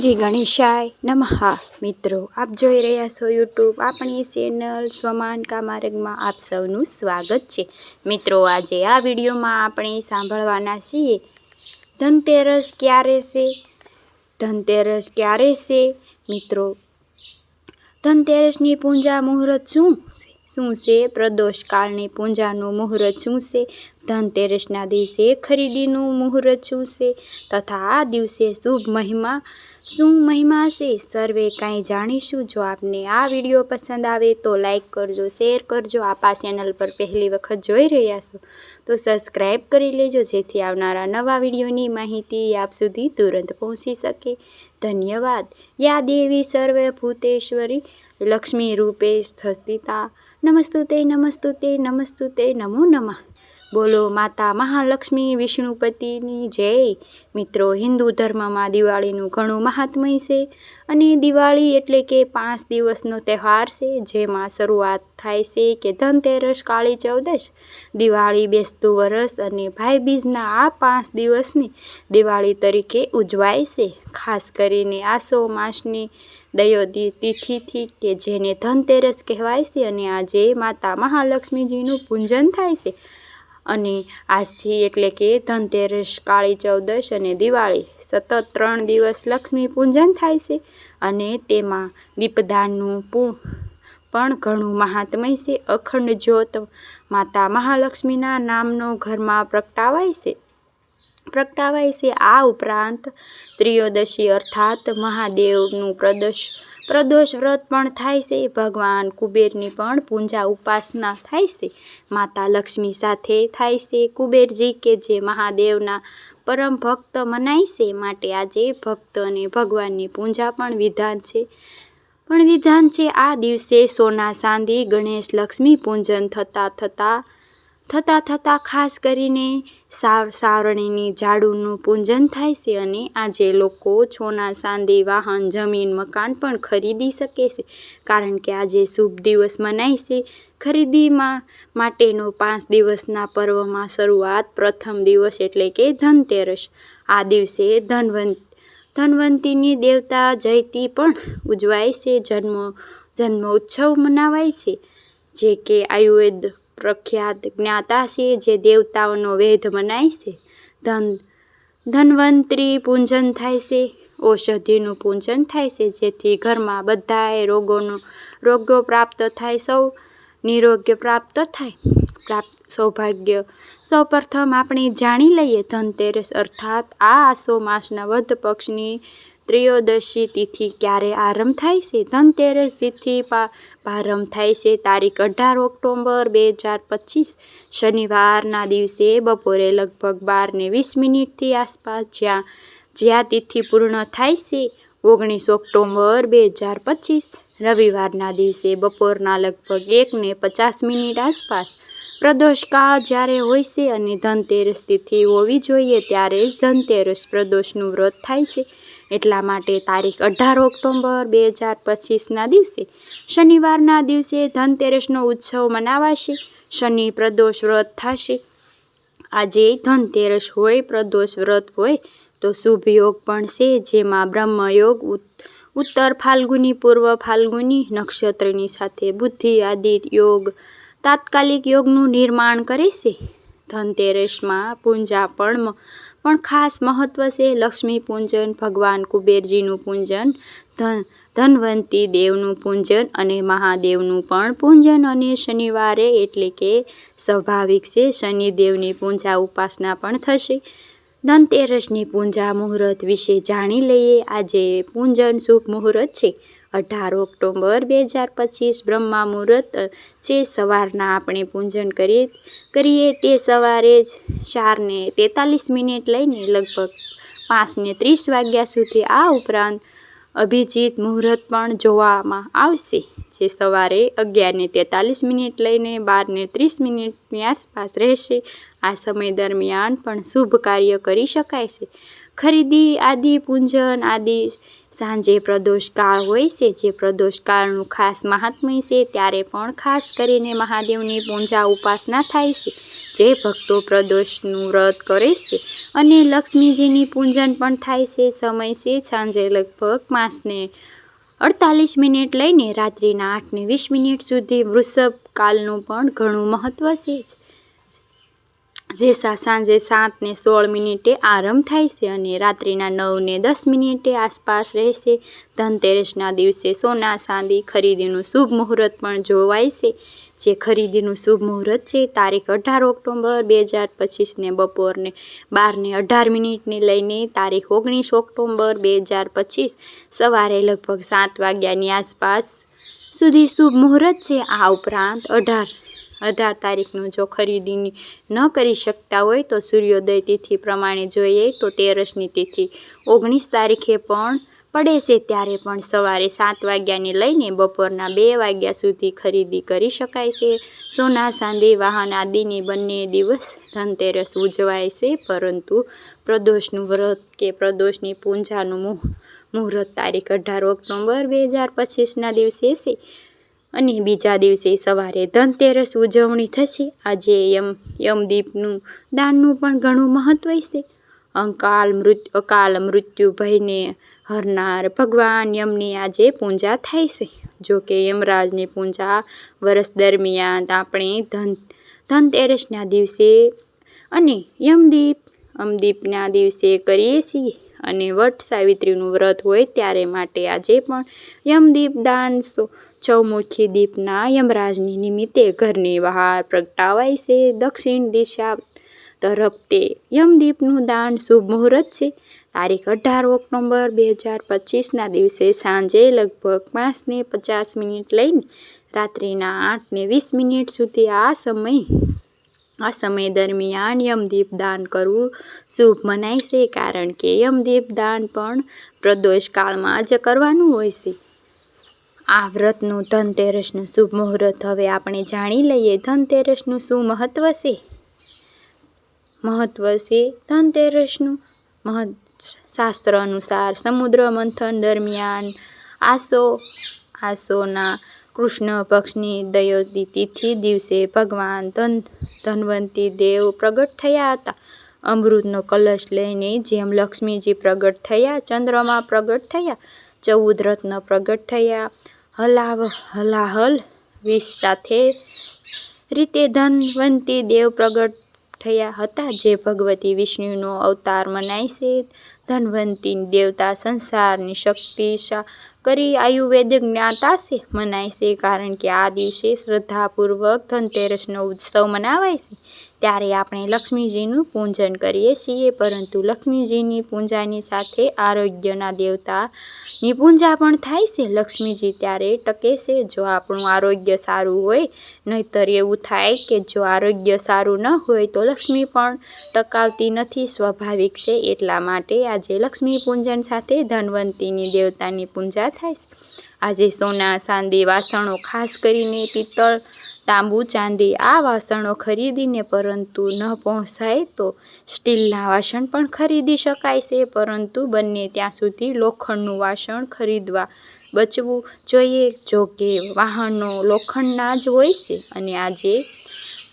શ્રી ગણેશાય નમઃ. મિત્રો, આપ જોઈ રહ્યા છો યુટ્યુબ આપણી ચેનલ સ્વમાન કામારગમાં આપ સૌનું સ્વાગત છે. મિત્રો, આજે આ વિડીયોમાં આપણે સાંભળવાના છીએ, ધનતેરસ ક્યારે છે? ધનતેરસ ક્યારે છે? મિત્રો, ધનતેરસની પૂજા મુહૂર્ત શું છે? શું છે? પ્રદોષકાળની પૂંજાનું મુહૂર્ત શું છે? ધનતેરસના દિવસે ખરીદીનું મુહૂર્ત શું છે તથા આ દિવસે શુભ મહિમા શું મહિમા છે સર્વે કાંઈ જાણીશું. જો આપને આ વીડિયો પસંદ આવે તો લાઈક કરજો, શેર કરજો. આપ આ ચેનલ પર પહેલી વખત જોઈ રહ્યા છો તો સબસ્ક્રાઈબ કરી લેજો, જેથી આવનારા નવા વિડીયોની માહિતી આપ સુધી તુરંત પહોંચી શકે. ધન્યવાદ. યા દેવી સર્વે ભૂતેશ્વરી, લક્ષ્મી રૂપે સ્થિતા નમસ્તુતે નમસ્તુ તે નમો નમઃ. બોલો, માતા મહાલક્ષ્મી, વિષ્ણુપતિની જય. મિત્રો, હિન્દુ ધર્મમાં દિવાળીનું ઘણું મહાત્મય છે અને દિવાળી એટલે કે પાંચ દિવસનો તહેવાર છે, જેમાં શરૂઆત થાય છે કે ધનતેરસ, કાળી ચૌદશ. દિવાળી બેસતું વરસ અને ભાઈબીજના આ પાંચ દિવસની દિવાળી તરીકે ઉજવાય છે. ખાસ કરીને આસો માસની દયોદી તિથિથી કે જેને ધનતેરસ કહેવાય છે અને આજે માતા મહાલક્ષ્મીજીનું પૂજન થાય છે. અને આજથી એટલે કે ધનતેરસ, કાળી ચૌદશ અને દિવાળી. સતત ત્રણ દિવસ લક્ષ્મી પૂજન થાય છે અને તેમાં દીપદાનનું પણ ઘણું મહાત્મય છે. અખંડ જ્યોત માતા મહાલક્ષ્મીના નામનો ઘરમાં પ્રગટાવાય છે. પ્રગટાવાય છે આ ઉપરાંત ત્રિયોદશી અર્થાત મહાદેવનું પ્રદોષ પ્રદોષ વ્રત પણ થાય છે. ભગવાન કુબેરની પણ પૂજા ઉપાસના થાય છે. માતા લક્ષ્મી સાથે થાય છે કુબેરજી કે જે મહાદેવના પરમ ભક્ત મનાય છે. માટે આજે ભક્ત અને ભગવાનની પૂજા પણ વિધાન છે. પણ વિધાન છે આ દિવસે સોના, ચાંદી, ગણેશ, લક્ષ્મી પૂજન થતાં થતાં થતાં થતાં ખાસ કરીને સાવ સાવરણીની ઝાડુનું પૂજન થાય છે અને આજે લોકો સોના ચાંદી વાહન, જમીન, મકાન પણ ખરીદી શકે છે. કારણ કે આજે શુભ દિવસ મનાય છે. ખરીદીમાં માટેનો પાંચ દિવસના પર્વમાં શરૂઆત પ્રથમ દિવસ એટલે કે ધનતેરસ. આ દિવસે ધનવંત, ધનવંતીની દેવતા જયતી પણ ઉજવાય છે. જન્મ જન્મ ઉત્સવ મનાવાય છે. જે કે આયુર્વેદ પ્રખ્યાત જ્ઞાતા છે, જે દેવતાઓનો વેધ મનાય છે. ધન, ધન્વંતરી પૂજન થાય છે, ઔષધિનું પૂજન થાય છે, જેથી ઘરમાં બધાએ રોગોનો, રોગો પ્રાપ્ત થાય, સૌ નિરોગ્ય પ્રાપ્ત થાય. પ્રાપ્ત, સૌભાગ્ય. સૌપ્રથમ આપણે જાણી લઈએ ધનતેરસ અર્થાત આ આસો માસના વધ પક્ષની ત્રયોદશી તિથિ ક્યારે આરંભ થાય છે? ધનતેરસ તિથિ પ્રારંભ થાય છે તારીખ અઢાર ઓક્ટોબર બે હજાર પચીસ. શનિવારના દિવસે બપોરે લગભગ બારને વીસ મિનિટથી આસપાસ જ્યાં જ્યાં તિથિ પૂર્ણ થાય છે, ઓગણીસ ઓક્ટોબર બે હજાર પચીસ. રવિવારના દિવસે બપોરના લગભગ એકને પચાસ મિનિટ આસપાસ પ્રદોષકાળ જ્યારે હોય છે અને ધનતેરસ તિથિ હોવી જોઈએ ત્યારે જ ધનતેરસ પ્રદોષનું વ્રત થાય છે. એટલા માટે તારીખ અઢાર ઓક્ટોબર બે હજાર પચીસના દિવસે શનિવારના દિવસે ધનતેરસનો ઉત્સવ મનાવાશે. શનિ પ્રદોષ વ્રત થશે. આજે ધનતેરસ હોય, પ્રદોષ વ્રત હોય, તો શુભ યોગ પણ છે, જેમાં બ્રહ્મયોગ ઉત્તર ફાલ્ગુની, પૂર્વ ફાલ્ગુની, નક્ષત્રની સાથે બુદ્ધિ આદિ યોગ, તાત્કાલિક યોગનું નિર્માણ કરે છે. ધનતેરસમાં પૂંજા પણ પણ ખાસ મહત્ત્વ છે લક્ષ્મી પૂજન, ભગવાન કુબેરજીનું પૂજન, ધન, ધનવંતી દેવનું પૂજન અને મહાદેવનું પણ પૂજન. અને શનિવારે એટલે કે સ્વાભાવિક છે શનિદેવની પૂજા ઉપાસના પણ થશે. ધનતેરસની પૂજા મુહૂર્ત વિશે જાણી લઈએ. આજે પૂજન શુભ મુહૂર્ત છે. અઢાર ઓક્ટોબર બે હજાર પચીસ બ્રહ્મા મુહૂર્ત જે સવારના આપણે પૂજન કરીએ કરીએ તે સવારે જ ચારને તેતાલીસ મિનિટ લઈને લગભગ પાંચને ત્રીસ વાગ્યા સુધી આ ઉપરાંત અભિજીત મુહૂર્ત પણ જોવામાં આવશે. જે સવારે અગિયારને તેતાલીસ મિનિટ લઈને બારને ત્રીસ મિનિટની આસપાસ રહેશે. આ સમય દરમિયાન પણ શુભ કાર્ય કરી શકાય છે. ખરીદી, આદિ, પૂંજન આદિ સાંજે પ્રદોષકાળ હોય છે, જે પ્રદોષકાળનું ખાસ મહાત્મય છે, ત્યારે પણ ખાસ કરીને મહાદેવની પૂજા ઉપાસના થાય છે, જે ભક્તો પ્રદોષનું વ્રત કરે છે અને લક્ષ્મીજીની પૂજન પણ થાય છે. સમય છે સાંજે લગભગ માસને અડતાલીસ મિનિટ લઈને રાત્રિના આઠને વીસ મિનિટ સુધી વૃષભ કાલનું પણ ઘણું મહત્ત્વ છે જ. જે સાંજે સાત ને સોળ મિનિટે આરંભ થાય છે અને રાત્રિના નવ ને દસ મિનિટે આસપાસ રહેશે. ધનતેરસના દિવસે સોના, ચાંદી ખરીદીનું શુભ મુહૂર્ત પણ જોવાય છે. જે ખરીદીનું શુભ મુહૂર્ત છે, તારીખ અઢાર ઓક્ટોબર બે હજાર પચીસને બપોરને બારને અઢાર મિનિટની લઈને તારીખ ઓગણીસ ઓક્ટોબર બે હજાર પચીસ સવારે લગભગ સાત વાગ્યાની આસપાસ સુધી શુભ મુહૂર્ત છે. આ ઉપરાંત અઢાર અઢાર તારીખનું જો ખરીદી ન કરી શકતા હોય તો સૂર્યોદય તિથિ પ્રમાણે જોઈએ તો તેરસની તિથિ. ઓગણીસ તારીખે પણ પડે છે ત્યારે પણ સવારે સાત વાગ્યાને લઈને બપોરના બે વાગ્યા સુધી ખરીદી કરી શકાય છે. સોના, ચાંદી, વાહન આદિની બંને દિવસ ધનતેરસ ઉજવાય છે, પરંતુ પ્રદોષનું વ્રત કે પ્રદોષની પૂજાનું મુહ મુહૂર્ત તારીખ અઢાર ઓક્ટોબર બે હજાર પચીસના દિવસે છે. અને બીજા દિવસે સવારે ધનતેરસ ઉજવણી થશે. આજે યમ, યમદીપનું દાનનું પણ ઘણું મહત્ત્વ છે. અંકાલ મૃત્યુ અકાલ મૃત્યુ ભયને હરનાર ભગવાન યમની આજે પૂજા થાય છે. જો કે યમરાજની પૂજા વર્ષ દરમિયાન આપણે ધન, ધનતેરસના દિવસે અને યમદીપ, અમદીપના દિવસે કરીએ છીએ. અને વટ સાવિત્રીનું વ્રત હોય ત્યારે માટે આજે પણ યમદીપ દાન ચૌમુખી દીપના યમરાજની નિમિત્તે ઘરની બહાર પ્રગટાવાય છે દક્ષિણ દિશા તરફ તે. યમદીપનું દાન શુભ મુહૂર્ત છે. તારીખ અઢાર ઓક્ટોબર બે હજાર પચીસના દિવસે સાંજે લગભગ પાંચને પચાસ મિનિટ લઈને રાત્રિના આઠને વીસ મિનિટ સુધી આ સમય આ સમય દરમિયાન યમદીપ દાન કરવું શુભ મનાય છે, કારણ કે યમદીપ દાન પણ પ્રદોષ કાળમાં જ કરવાનું હોય છે. આ વ્રતનું ધનતેરસનું શુભ મુહૂર્ત હવે આપણે જાણી લઈએ ધનતેરસનું શું મહત્ત્વ છે? મહત્ત્વ છે ધનતેરસનું મહત્ શાસ્ત્ર અનુસાર સમુદ્ર મંથન દરમિયાન આસો, આસોના કૃષ્ણ પક્ષની દયોદી તિથિ દિવસે ભગવાન ધન, ધનવંતી દેવ પ્રગટ થયા હતા. અમૃતનો કલશ લઈને જેમ લક્ષ્મીજી પ્રગટ થયા, ચંદ્રમાં પ્રગટ થયા, ચૌદ રત્ન પ્રગટ થયા હલાવ, હલાહલ, વેશ સાથે રીતે ધનવંતી દેવ પ્રગટ થયા હતા. જે ભગવતી વિષ્ણુનો અવતાર મનાય છે. ધનવંતી દેવતા, સંસારની શક્તિ કરી આયુર્વેદ જ્ઞાતા છે? મનાય છે કારણ કે આ દિવસે શ્રદ્ધાપૂર્વક ધનતેરસનો ઉત્સવ મનાવાય છે. ત્યારે આપણે લક્ષ્મીજીનું પૂજન કરીએ છીએ, પરંતુ લક્ષ્મીજીની પૂજાની સાથે આરોગ્યના દેવતાની પૂજા પણ થાય છે. લક્ષ્મીજી ત્યારે ટકે છે, જો આપણું આરોગ્ય સારું હોય, નહીતર એવું થાય કે જો આરોગ્ય સારું ન હોય, તો લક્ષ્મી પણ ટકાવતી નથી, સ્વાભાવિક છે. એટલા માટે આજે લક્ષ્મી પૂજન સાથે ધનવંતીની દેવતાની પૂજા થાય છે. આજે સોના, ચાંદી, વાસણો ખાસ કરીને પિત્તળ તાંબુ, ચાંદી આ વાસણો ખરીદીને પરંતુ ન પહોંચાય તો સ્ટીલના વાસણ પણ ખરીદી શકાય છે. પરંતુ બંને ત્યાં સુધી લોખંડનું વાસણ ખરીદવા બચવું જોઈએ, જો કે વાહનો લોખંડના જ હોય છે અને આજે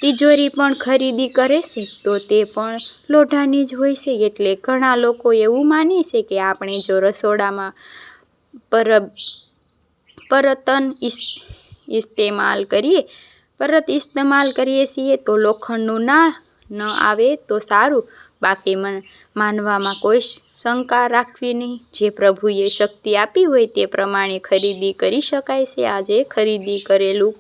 તિજોરી પણ ખરીદી કરે છે, તો તે પણ લોઢાની જ હોય છે. એટલે ઘણા લોકો એવું માને છે કે આપણે જો રસોડામાં પર, પરતન ઇસ્તેમાલ કરીએ પરત ઇસ્તેમાલ કરીએ છીએ તો લોખંડનું ના ન આવે તો સારું. બાકી માનવામાં કોઈ શંકા રાખવી નહીં. જે પ્રભુએ શક્તિ આપી હોય તે પ્રમાણે ખરીદી કરી શકાય છે. આજે ખરીદી કરેલું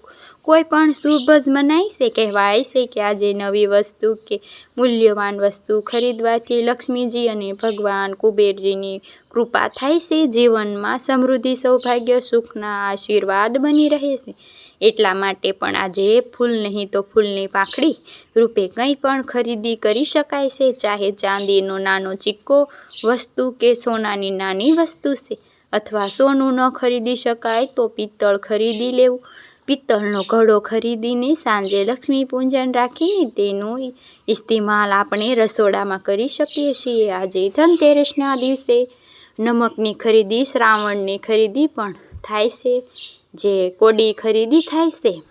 કોઈ પણ શુભ જ મનાય છે. કહેવાય છે કે આજે નવી વસ્તુ કે મૂલ્યવાન વસ્તુ ખરીદવાથી લક્ષ્મીજી અને ભગવાન કુબેરજીની કૃપા થાય છે. જીવનમાં સમૃદ્ધિ, સૌભાગ્ય, સુખના આશીર્વાદ બની રહે છે. એટલા માટે પણ આજે ફૂલ નહીં તો ફૂલની પાંખડી રૂપે કંઈ પણ ખરીદી કરી શકાય છે. ચાહે ચાંદીનો નાનો ચિક્કો, વસ્તુ કે સોનાની નાની વસ્તુ છે. અથવા સોનું ન ખરીદી શકાય તો પિત્તળ ખરીદી લેવું. પિત્તળનો ઘડો ખરીદીને સાંજે લક્ષ્મી પૂજન રાખીને તેનું ઇસ્તેમાલ આપણે રસોડામાં કરી શકીએ છીએ. આજે ધનતેરસના દિવસે નમકની ખરીદી, શ્રાવણની ખરીદી પણ થાય છે. જે કોડી ખરીદી થાય છે,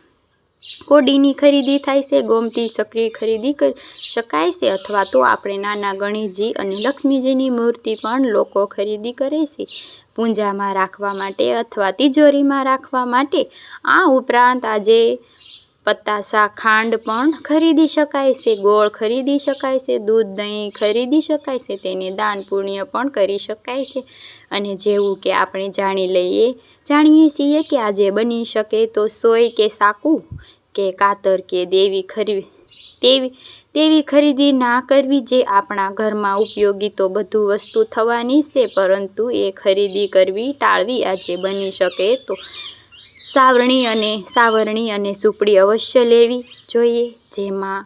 કોડીની ખરીદી થાય છે, ગોમતી સક્રી ખરીદી કરી શકાય છે અથવા તો આપણે નાના ગણેશજી અને લક્ષ્મીજીની મૂર્તિ પણ લોકો ખરીદી કરે છે. પૂજામાં રાખવા માટે અથવા તિજોરીમાં રાખવા માટે આ ઉપરાંત આજે પતાસા ખાંડ પણ ખરીદી શકાય છે, ગોળ ખરીદી શકાય છે, દૂધ દહીં ખરીદી શકાય છે, તેને દાન પુણ્ય પણ કરી શકાય છે. અને જેવું કે આપણે જાણી લઈએ, જાણીએ છીએ કે આજે બની શકે તો સોય કે સાકુ કે કાતર કે દેવી ખરી તેવી તેવી ખરીદી ના કરવી જે આપણા ઘરમાં ઉપયોગી તો બધું વસ્તુ થવાની છે, પરંતુ એ ખરીદી કરવી ટાળવી આજે બની શકે તો સાવરણી અને સાવરણી અને સુપડી અવશ્ય લેવી જોઈએ જેમાં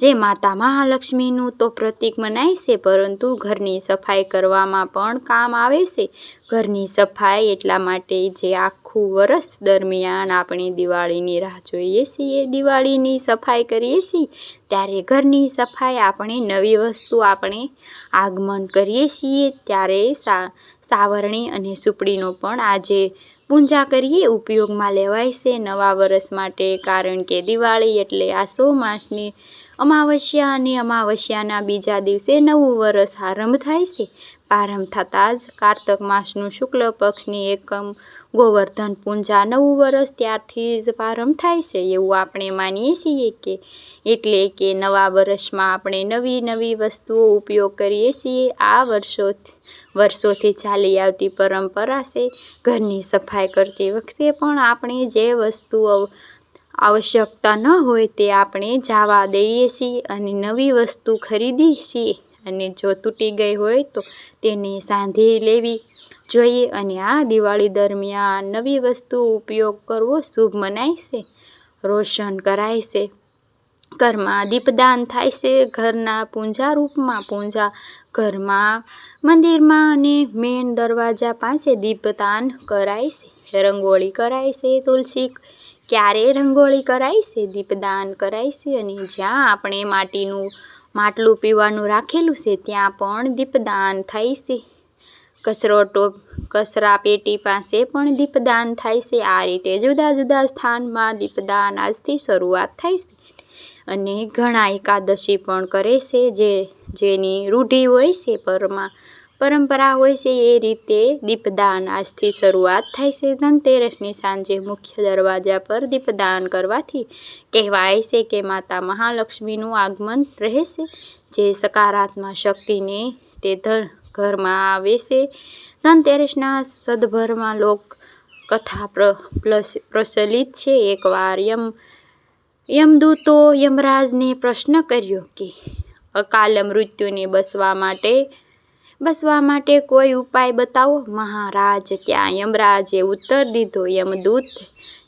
જે માતા મહાલક્ષ્મીનું તો પ્રતીક મનાય છે, પરંતુ ઘરની સફાઈ કરવામાં પણ કામ આવે છે. ઘરની સફાઈ એટલા માટે જે આખું વરસ દરમિયાન આપણે દિવાળીની રાહ જોઈએ છીએ, દિવાળીની સફાઈ કરીએ છીએ, ત્યારે ઘરની સફાઈ આપણે નવી વસ્તુ આપણે આગમન કરીએ છીએ, ત્યારે સા, સાવરણી અને સુપડીનો પણ આજે પૂજા કરીએ, ઉપયોગમાં લેવાય છે નવા વર્ષ માટે, કારણ કે દિવાળી એટલે આસો માસની અમાવસ્યા અને અમાવસ્યાના બીજા દિવસે નવું વર્ષ આરંભ થાય છે. પ્રારંભ થતાં જ કારતક માસનું શુક્લ પક્ષની એકમ ગોવર્ધન પૂંજા નવું વર્ષ ત્યારથી જ પ્રારંભ થાય છે. એવું આપણે માનીએ છીએ કે એટલે કે નવા વર્ષમાં આપણે નવી નવી વસ્તુઓ ઉપયોગ કરીએ છીએ. આ વર્ષો વર્ષોથી ચાલી આવતી પરંપરા છે. ઘરની સફાઈ કરતી વખતે પણ આપણે જે વસ્તુઓ આવશ્યકતા ન હોય તે આપણે જવા દઈએ છીએ અને નવી વસ્તુ ખરીદી છીએ. અને જો તૂટી ગઈ હોય તો તેને સાંધી લેવી જોઈએ અને આ દિવાળી દરમિયાન નવી વસ્તુ ઉપયોગ કરવો શુભ મનાય છે. રોશન કરાય છે. ઘરમાં દીપદાન થાય છે. ઘરના પૂજા રૂપમાં પૂજા ઘરમાં મંદિરમાં અને મેન દરવાજા પાસે દીપદાન કરાય છે. રંગોળી કરાય છે. તુલસી ક્યારે રંગોળી કરાય છે, દીપદાન કરાય છે અને જ્યાં આપણે માટીનું માટલું પીવાનું રાખેલું છે, ત્યાં પણ દીપદાન થાય છે. કચરો ટોપ, કચરા પેટી પાસે પણ દીપદાન થાય છે. આ રીતે જુદા જુદા સ્થાનમાં દીપદાન આજથી શરૂઆત થાય છે. અને ઘણા એકાદશી પણ કરે છે, જે જેની રૂઢિ હોય છે, પરમાં પરંપરા હોય છે એ રીતે દીપદાન આજથી શરૂઆત થાય છે. ધનતેરસની સાંજે મુખ્ય દરવાજા પર દીપદાન કરવાથી કહેવાય છે કે માતા મહાલક્ષ્મીનું આગમન રહેશે જે સકારાત્મક શક્તિને તે ઘરમાં આવે છે. ધનતેરસના સદભરમાં લોક કથા પ્રચલિત છે. એકવાર યમ, યમદૂતો યમરાજને પ્રશ્ન કર્યો કે અકાલ મૃત્યુને બસવા માટે બસવા માટે કોઈ ઉપાય બતાવો? મહારાજ, ત્યાં યમરાજે ઉત્તર દીધો યમદૂત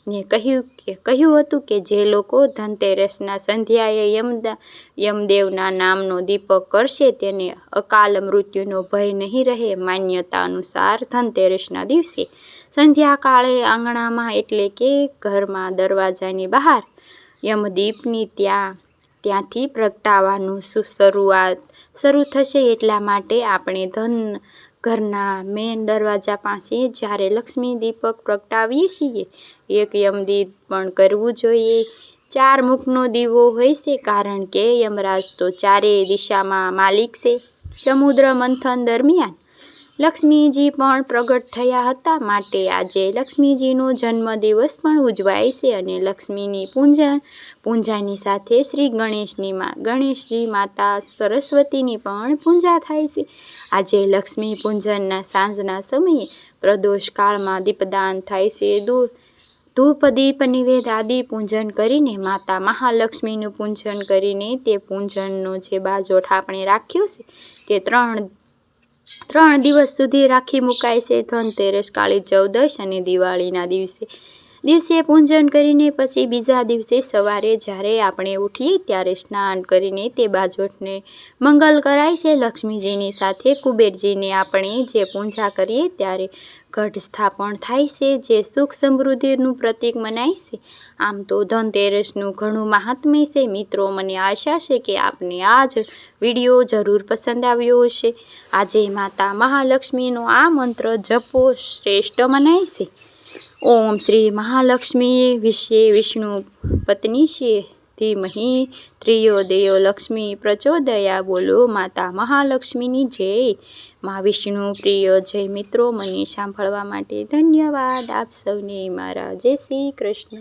ને કહ્યું કે, કહ્યું હતું કે જે લોકો ધનતેરસના સંધ્યાએ યમદા, યમદેવના નામનો દીપક કરશે તેને અકાલ મૃત્યુનો ભય નહીં રહે. માન્યતા અનુસાર ધનતેરસના દિવસે સંધ્યાકાળે આંગણામાં એટલે કે ઘરમાં દરવાજાની બહાર યમદીપની ત્યાં ત્યાંથી પ્રગટાવવાનું શરૂઆત? શરૂ થશે એટલા માટે આપણે ધન ઘરના મેન દરવાજા પાસે જ્યારે લક્ષ્મી દીપક પ્રગટાવીએ છીએ, એક યમદીપ પણ કરવું જોઈએ. ચાર મુખનો દીવો હોય છે કારણ કે યમરાજ તો ચારેય દિશામાં માલિક છે. સમુદ્ર મંથન દરમિયાન લક્ષ્મીજી પણ પ્રગટ થયા હતા માટે આજે લક્ષ્મીજીનો જન્મદિવસ પણ ઉજવાય છે અને લક્ષ્મીની પૂજા, પૂજાની સાથે શ્રી ગણેશની મા ગણેશજી માતા સરસ્વતીની પણ પૂજા થાય છે. આજે લક્ષ્મી પૂજનના સાંજના સમયે પ્રદોષ કાળમાં દીપદાન થાય છે. દૂર ધૂપ દીપ નિવેદ આદિ પૂજન કરીને માતા મહાલક્ષ્મીનું પૂજન કરીને તે પૂજનનો જે બાજોઠ આપણે રાખ્યો છે તે ત્રણ ત્રણ દિવસ સુધી રાખી મુકાય છે ધનતેરસ કાળી ચૌદશ અને દિવાળીના દિવસે. દિવસે પૂજન કરીને પછી બીજા દિવસે સવારે જ્યારે આપણે ઉઠીએ ત્યારે સ્નાન કરીને તે બાજોઠને મંગલ કરાય છે. લક્ષ્મીજીની સાથે કુબેરજીની આપણે જે પૂજા કરીએ ત્યારે ઘટ સ્થાપન થાય છે, જે સુખ સમૃદ્ધિનું પ્રતીક મનાય છે. આમ તો ધનતેરસનું ઘણું મહાત્મ્ય છે. મિત્રો, મને આશા છે કે આપને આ જ વીડિયો જરૂર પસંદ આવ્યો હશે. આજે માતા મહાલક્ષ્મીનો આ મંત્ર જપો શ્રેષ્ઠ મનાય છે. ઓમ શ્રી મહાલક્ષ્મી વિશે વિષ્ણુ પત્ની છે. ધીમહી ત્રિયો દેયો લક્ષ્મી પ્રચોદયા બોલો માતા મહાલક્ષ્મીની જય. મા વિષ્ણુ પ્રિય જય મિત્રો, મને સાંભળવા માટે ધન્યવાદ. આપ સૌને મારા જય શ્રી કૃષ્ણ.